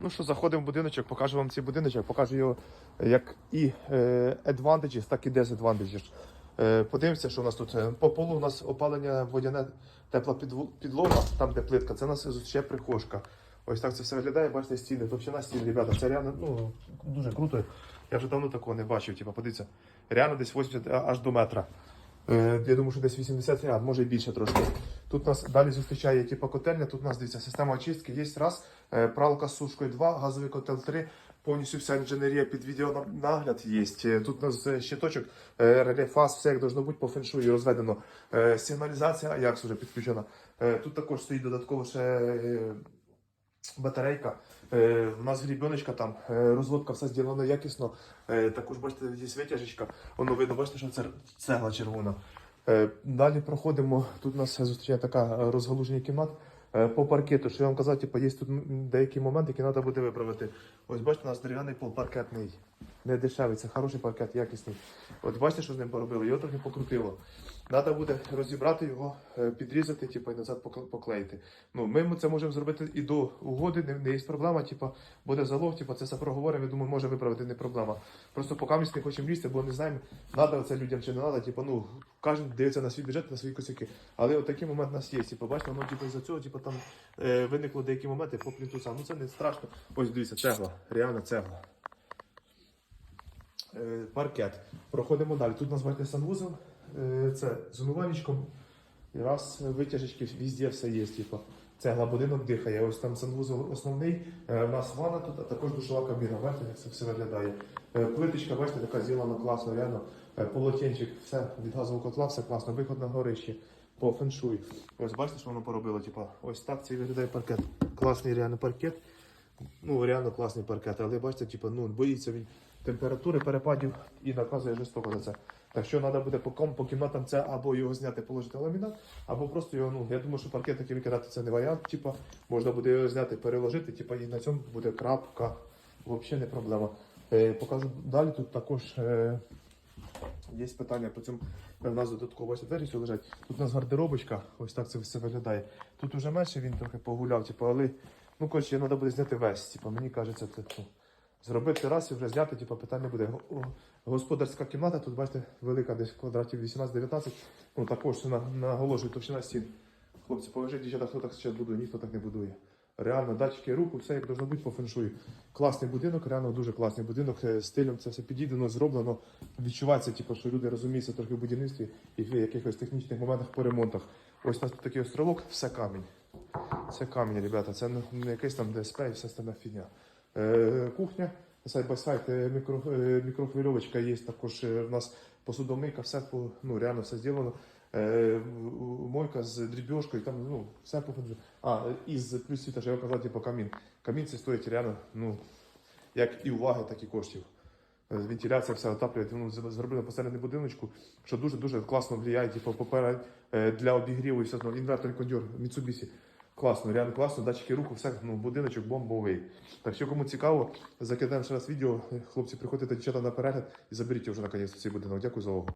Ну що, заходимо в будиночок, покажу вам цей будиночок, покажу його як і е, advantages, так і disadvantages. Е, подивимося, що у нас тут. Е, По полу у нас опалення водяне тепла підлога, там де плитка, це у нас ще прихожка. Ось так це все виглядає, бачите, стіни, товщина стін, ребята, це реально ну, дуже круто. Я вже давно такого не бачив, типу, подивіться, реально десь 80 аж до метра. Е, Я думаю, що десь 80 а може і більше трошки. Тут нас далі зустрічає типу, котельня, тут у нас дивіться, система очистки, є раз, е, пралка з сушкою 2, газовий котел 3, повністю вся інженерія під відеонагляд є. Е, Тут у нас е, щиточок, реле фаз, все як должно бути по феншую розведено. Сигналізація Ajax вже підключена. Тут також стоїть додатково ще батарейка. У нас грібеночка там, розводка все зроблено якісно. Також бачите, є витяжечка. Воно видно, бачите, що це цегла червона. Е, Далі проходимо. Тут нас зустрічає така розгалуження кімнат. Е, По паркету, що я вам казав, типу, є тут деякі моменти, які треба буде виправити. Ось бачите, у нас дерев'яний пол паркетний. Не дешевий, це хороший паркет, якісний. От бачите, що з ним поробили? Його трохи покрутило. Треба буде розібрати його, е, підрізати, типу, і назад поклеїти. Ну, ми це можемо зробити і до угоди, не, не є проблема. Типу, буде залог, типу, це все проговоримо. Я думаю, може виправити не проблема. Просто поки ми не хочемо лізти, бо не знаємо, треба це людям чи не треба. Типу, ну, кожен дивиться на свій бюджет, на свої косяки. Але от такий момент у нас є. Типу, бачите, воно типу, із-за цього типу, там е, виникло деякі моменти по плінтусам. Ну це не страшно. Ось дивіться, цегла, реальна цегла. Е, паркет. Проходимо далі. Тут у нас бачите санвузол. Е, це з. І раз витяжечки, везде все є. Типу. Цегла будинок дихає. Ось там санвузол основний. Е, у нас ванна тут, а також душова кабіна. Бачите, як це все виглядає. Е, плиточка, бачите, така зроблена класно, реально. Е, полотенчик, все від газового котла, все класно. Виход на горище по феншуй. Ось бачите, що воно поробило. Типу, ось так це виглядає паркет. Класний реально паркет. Ну, реально класний паркет, але бачите, типу, ну, боїться він температури, перепадів і наказує жорстоко за це. Так що треба буде по, ком- по кімнатам це або його зняти, положити ламінат, або просто його, ну, я думаю, що паркет такий викидати це не варіант, типу, можна буде його зняти, переложити, типу, і на цьому буде крапка. Взагалі не проблема. Е, покажу далі, тут також е, є питання по цьому. У нас додатково двері все лежать. Тут у нас гардеробочка, ось так це все виглядає. Тут уже менше він трохи погуляв, типу, але ну коротше, треба буде зняти весь. Типу, мені кажеться, це ну, зробити раз і вже зняти, типу, питань не буде. Господарська кімната, тут бачите, велика десь квадратів 18-19. Ну також на, наголошую товщина стін. Хлопці, поважіть, дівчата, хто так ще будує, ніхто так не будує. Реально, датчики руху, все як должно бути по феншую. Класний будинок, реально дуже класний будинок. е, Стилем це все підійдено, зроблено. Відчувається, типу, що люди розуміються трохи в будівництві і в якихось технічних моментах по ремонтах. Ось у нас тут такий островок, все камінь. Це камінь, ребята, це не- якийсь там ДСП і все остальна фігня. Е, кухня, сайт бай сайт, е, мікро, е, мікрохвильовочка є, також е, в нас посудомийка, все ну, реально все зроблено. Е, мойка з дрібьошкою, там ну, все по. А, із плюсів, те, що я казав, типу камін. Камін це стоїть реально, ну, як і уваги, так і коштів. Е, Вентиляція все отаплює, ну, зробили посередині будиночку, що дуже-дуже класно впливає, типу, поперед е, для обігріву і все одно. Інвертор кондьор Mitsubishi. Класно, реально класно, датчики руху, все, ну, будиночок бомбовий. Так що кому цікаво, закидаємо ще раз відео. Хлопці, приходьте дівчата на перегляд і заберіть вже наконець цей будинок. Дякую за увагу.